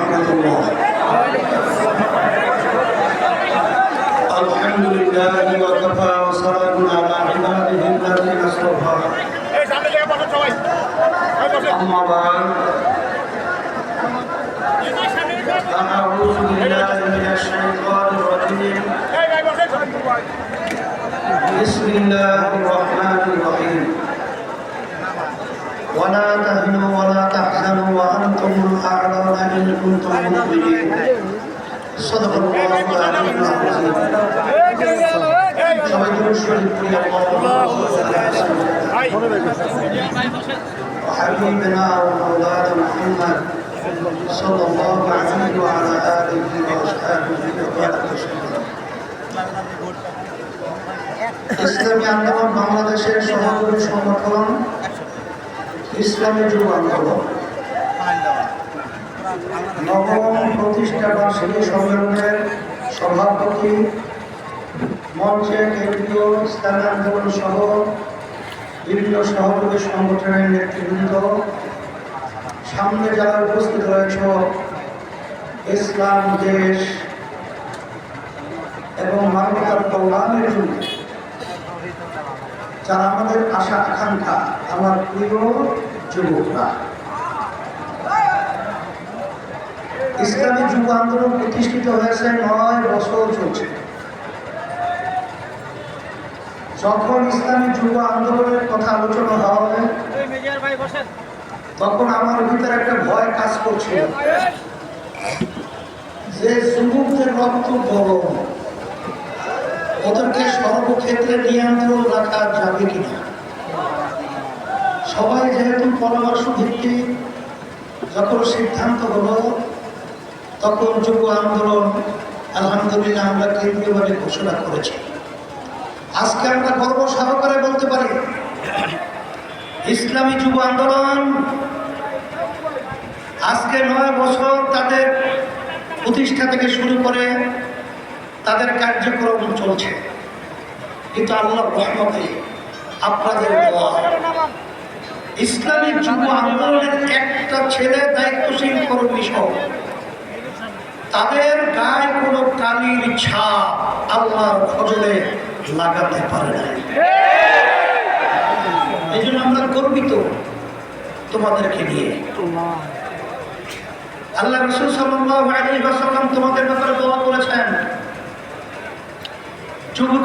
ورحمة الله. الحمد لله وكفى وصلاة على عباده الذين اصطفى. أما بعد أعوذ بالله من الشيطان الرجيم. بسم الله الرحمن الرحيم إن كنتم مؤمنين صدق الله العلي العظيم সবাই দরুদ শরীফ পড়ি আল্লাহুম্মা সাল্লি আলা সাইয়্যিদিনা وحبيبنا ومولانا محمد صلى الله عليه وعلى آله وأصحابه وبارك وسلم ইসলামী আন্দোলন বাংলাদেশের সভাপতি সংগঠন ইসলামী যুব আন্দোলন নবম প্রতিষ্ঠা বার্ষিকী সম্মেলনের সভাপতি মঞ্চে কেন্দ্রীয় আন্দোলন সহ বিভিন্ন সহযোগী সংগঠনের নেতৃবৃন্দ। সামনে যারা উপস্থিত রয়েছে, ইসলাম, দেশ এবং মানবতার কল্যাণের জন্য যারা আমাদের আশা, আকাঙ্ক্ষা, আমার প্রিয় যুবকরা ইসলামী যুব আন্দোলন প্রতিষ্ঠিত হয়েছে নয় বছর চলছে। যখন ইসলামী যুব আন্দোলনের কথা আলোচনা হয় তখন আমার ভিতরে একটা ভয় কাজ করছিল। যে যুবকদের রক্ত গরম, ওদেরকে সর্বক্ষেত্রে নিয়ন্ত্রণ রাখা যাবে কিনা? সবাই যেহেতু পরামর্শ ভিত্তিক যখন সিদ্ধান্ত হলো তখন যুব আন্দোলন আলহামদুলিল্লাহ আমরা কেন্দ্রীয়ভাবে ঘোষণা করেছি। আজকে আমরা গর্ব সহকারে বলতে পারি, ইসলামী যুব আন্দোলন আজকে নয় বছর তাদের প্রতিষ্ঠা থেকে শুরু করে তাদের কার্যক্রম চলছে। কিন্তু আল্লাহ রহমতে আপনাদের ইসলামী যুব আন্দোলনের একটা ছেলে দায়িত্বশীল কর্মী সহ তাদের গায়ে কোনো কালির ছাপ আল্লাহর খজলে লাগাতে পারে না এই জন্য আমরা গর্বিত তোমাদেরকে নিয়ে। আল্লাহ রসুল সাল্লাম তোমাদের ব্যাপারে দোয়া করেছেন। যুবক